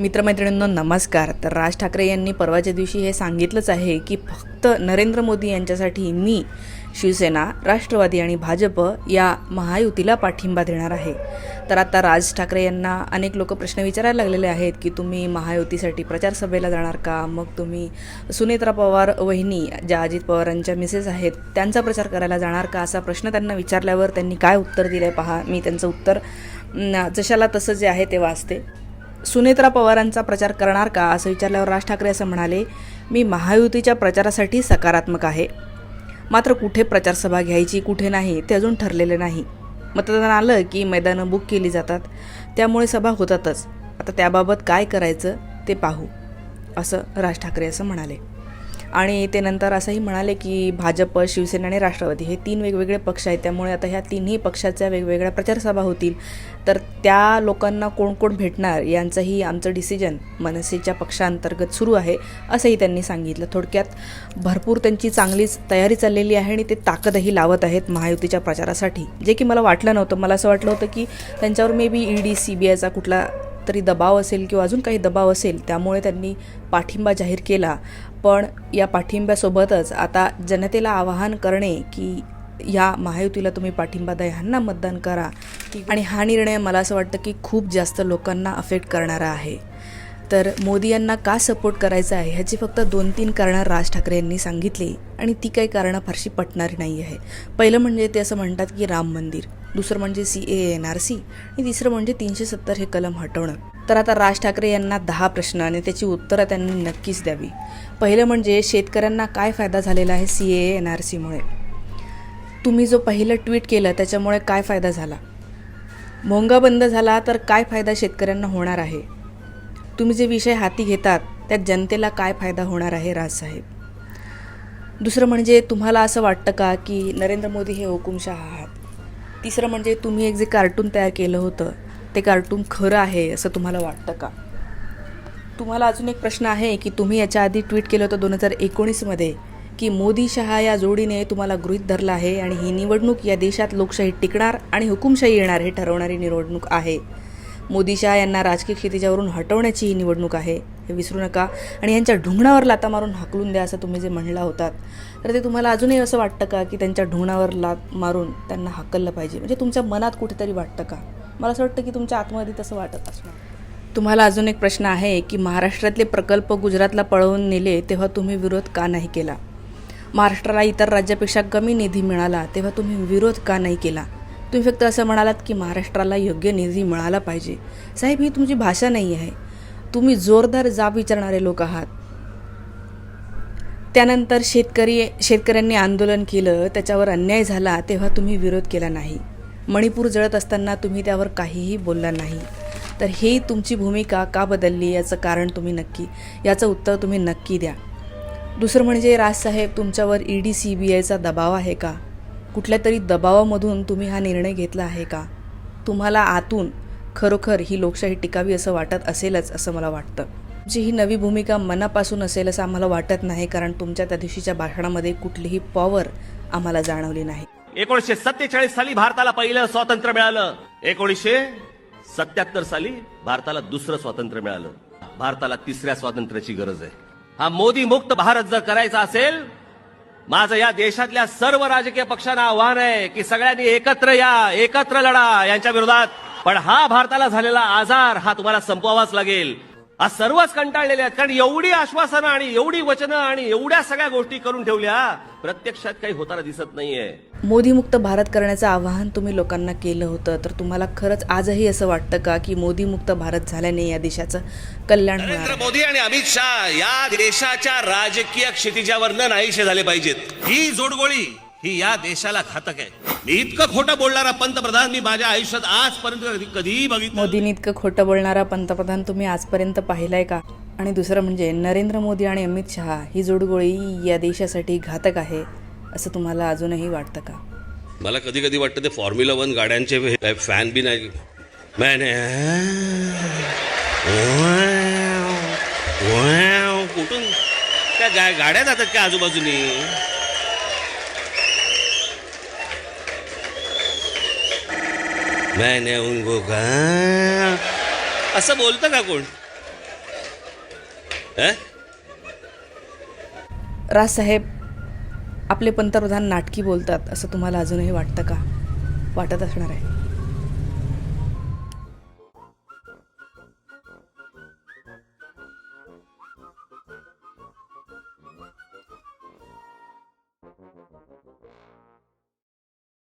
मित्रमैत्रिणींनो नमस्कार. तर राज ठाकरे यांनी परवाच्या दिवशी हे सांगितलंच आहे की फक्त नरेंद्र मोदी यांच्यासाठी मी शिवसेना राष्ट्रवादी आणि भाजप या महायुतीला पाठिंबा देणार आहे. तर आता राज ठाकरे यांना अनेक लोक प्रश्न विचारायला लागलेले आहेत की तुम्ही महायुतीसाठी प्रचारसभेला जाणार का? मग तुम्ही सुनेत्रा पवार वहिनी ज्या अजित पवारांच्या मिसेस आहेत त्यांचा प्रचार करायला जाणार का? असा प्रश्न त्यांना विचारल्यावर त्यांनी काय उत्तर दिलं आहे पहा. मी त्यांचं उत्तर जशाला तसं जे आहे ते वाचते. सुनेत्रा पवारांचा प्रचार करणार का असं विचारल्यावर राज ठाकरे असं म्हणाले मी महायुतीच्या प्रचारासाठी सकारात्मक आहे. मात्र कुठे प्रचारसभा घ्यायची कुठे नाही ते अजून ठरलेले नाही. मतदान आलं की मैदानं बुक केली जातात. त्यामुळे सभा होतातच. आता त्याबाबत काय करायचं ते पाहू. असं राज ठाकरे असं म्हणाले. आणि ते नंतर असंही म्हणाले की भाजप शिवसेना आणि राष्ट्रवादी हे तीन वेगवेगळे पक्ष आहेत. त्यामुळे आता ह्या तिन्ही पक्षाच्या वेगवेगळ्या प्रचारसभा होतील. तर त्या लोकांना कोण कोण भेटणार यांचंही आमचं डिसिजन मनसेच्या पक्षांतर्गत सुरू आहे असंही त्यांनी सांगितलं. थोडक्यात भरपूर त्यांची चांगलीच तयारी चाललेली आहे आणि ते ताकदही लावत आहेत महायुतीच्या प्रचारासाठी. जे की मला वाटलं नव्हतं. मला असं वाटलं होतं की त्यांच्यावर maybe E D C B आयचा कुठला तरी दबाव असेल किंवा अजून काही दबाव असेल त्यामुळे त्यांनी पाठिंबा जाहीर केला. पण या पाठिंब्यासोबतच आता जनतेला आवाहन करणे की या महायुतीला तुम्ही पाठिंबा द्या ह्यांना मतदान करा. आणि हा निर्णय मला असं वाटतं की खूप जास्त लोकांना अफेक्ट करणारा आहे. तर मोदी यांना का सपोर्ट करायचा आहे ह्याची फक्त दोन तीन कारणं राज ठाकरे यांनी सांगितली. आणि ती काही कारणं फारशी पटणारी नाही आहे पहिलं म्हणजे ते असं म्हणतात की राम मंदिर. दुसरं म्हणजे C A N R C. आणि तिसरं म्हणजे तीनशे सत्तर हे कलम हटवणं. तर आता राज ठाकरे यांना दहा प्रश्न आणि त्याची उत्तरं त्यांनी नक्कीच द्यावी. पहिलं म्हणजे शेतकऱ्यांना काय फायदा झालेला आहे सी ए एन आर सीमुळे तुम्ही जो पहिलं ट्विट केलं त्याच्यामुळे काय फायदा झाला? मोंगा बंद झाला तर काय फायदा शेतकऱ्यांना होणार आहे? तुम्ही जे विषय हाती घेतात त्यात जनतेला काय फायदा होणार आहे राजसाहेब दुसरं म्हणजे तुम्हाला असं वाटतं का की नरेंद्र मोदी हे हुकुमशहा आहात? तिसरं म्हणजे तुम्ही एक जे कार्टून तयार केलं होतं ते कार्टून खरं आहे असं तुम्हाला वाटतं का? तुम्हाला अजून एक प्रश्न आहे की तुम्ही याच्या आधी ट्विट केलं होतं दोन हजार एकोणीसमध्ये की मोदी शहा या जोडीने तुम्हाला गृहीत धरलं आहे आणि ही निवडणूक या देशात लोकशाही टिकणार आणि हुकुमशाही येणार हे ठरवणारी निवडणूक आहे. मोदी शाह यांना राजकीय क्षितिजावरून हटवण्याची ही निवडणूक आहे. हे विसरू नका आणि यांच्या ढुंगणावर लाता मारून हाकलून द्या असं तुम्ही जे म्हणला होतात. तर ते तुम्हाला अजूनही असं वाटतं का की त्यांच्या ढुंगणावर लात मारून त्यांना हाकललं पाहिजे? म्हणजे तुमच्या मनात कुठेतरी वाटतं का? मला असं वाटतं की तुमच्या आतमध्ये तसं वाटत असणार. तुम्हाला अजून एक प्रश्न आहे की महाराष्ट्रातले प्रकल्प गुजरातला पळवून नेले तेव्हा तुम्ही विरोध का नाही केला? महाराष्ट्राला इतर राज्यापेक्षा कमी निधी मिळाला तेव्हा तुम्ही विरोध का नाही केला? तुम्ही फक्त असं म्हणालात की महाराष्ट्राला योग्य निधी मिळाला पाहिजे. साहेब ही तुमची भाषा नाही आहे. तुम्ही जोरदार जाब विचारणारे लोक आहात. त्यानंतर शेतकरी शेतकऱ्यांनी आंदोलन केलं त्याच्यावर अन्याय झाला तेव्हा तुम्ही विरोध केला नाही. मणिपूर जळत असताना तुम्ही त्यावर काहीही बोलला नाही. तर ही तुमची भूमिका का बदलली याचं कारण तुम्ही नक्की याचं उत्तर तुम्ही नक्की द्या. दुसरं म्हणजे राजसाहेब तुमच्यावर ई डी सी बी आयचा दबाव आहे का? कुठल्या तरी दबावामधून तुम्ही हा निर्णय घेतला आहे का? तुम्हाला आतून खरोखर ही लोकशाही टिकावी असं वाटत असेलच असं मला वाटतं. जी ही नवी भूमिका मनापासून असेल असं आम्हाला वाटत नाही कारण तुमच्या त्या दिवशीच्या भाषणामध्ये कुठलीही पॉवर आम्हाला जाणवली नाही. एकोणीसशे सत्तेचाळीस साली भारताला पहिलं स्वातंत्र्य मिळालं. एकोणीसशे सत्याहत्तर साली भारताला दुसरं स्वातंत्र्य मिळालं. भारताला तिसऱ्या स्वातंत्र्याची गरज आहे. हा मोदी मुक्त भारत जर करायचा असेल माझं या देशातल्या सर्व राजकीय पक्षांना आव्हान आहे की सगळ्यांनी एकत्र या एकत्र लढा यांच्या विरोधात. पण हा भारताला झालेला आजार हा तुम्हाला संपवावाच लागेल. आज सर्वच कंटाळलेले आहेत. कारण एवढी आश्वासनं आणि एवढी वचनं आणि एवढ्या सगळ्या गोष्टी करून ठेवल्या प्रत्यक्षात काही होताना दिसत नाहीये. मोदीमुक्त भारत करण्याचं आवाहन तुम्ही लोकांना केलं होतं तर तुम्हाला खरंच आजही असं वाटतं का की मोदीमुक्त भारत झाल्याने या देशाचं कल्याण नरेंद्र मोदी आणि अमित शहा या देशाच्या राजकीय क्षितिजावर नाहीसे झाले पाहिजेत. ही जोडगोळी ही या देशाला घातक आहे. मी इतकं खोटं बोलणारा पंतप्रधान मी माझ्या आयुष्यात आजपर्यंत कधी- कधीही बघितलं मोदींनी इतकं खोटं बोलणारा पंतप्रधान तुम्ही आजपर्यंत पाहिलाय का? आणि दुसरं म्हणजे नरेंद्र मोदी आणि अमित शहा ही जोडगोळी या देशासाठी घातक आहे असं तुम्हाला अजूनही वाटतं का? मला कधी कधी वाटतं ते फॉर्म्युला वन गाड्यांचे फॅन बी नाही. मैंने कुठून? त्या गा- गाड्या जातात का आजूबाजूनी? मैंने उनको कहा। असं बोलतं का कोण? हं? राजसाहेब आपले पंतप्रधान नाटकी बोलतात असं तुम्हाला अजूनही वाटतं का? वाटत असणार आहे.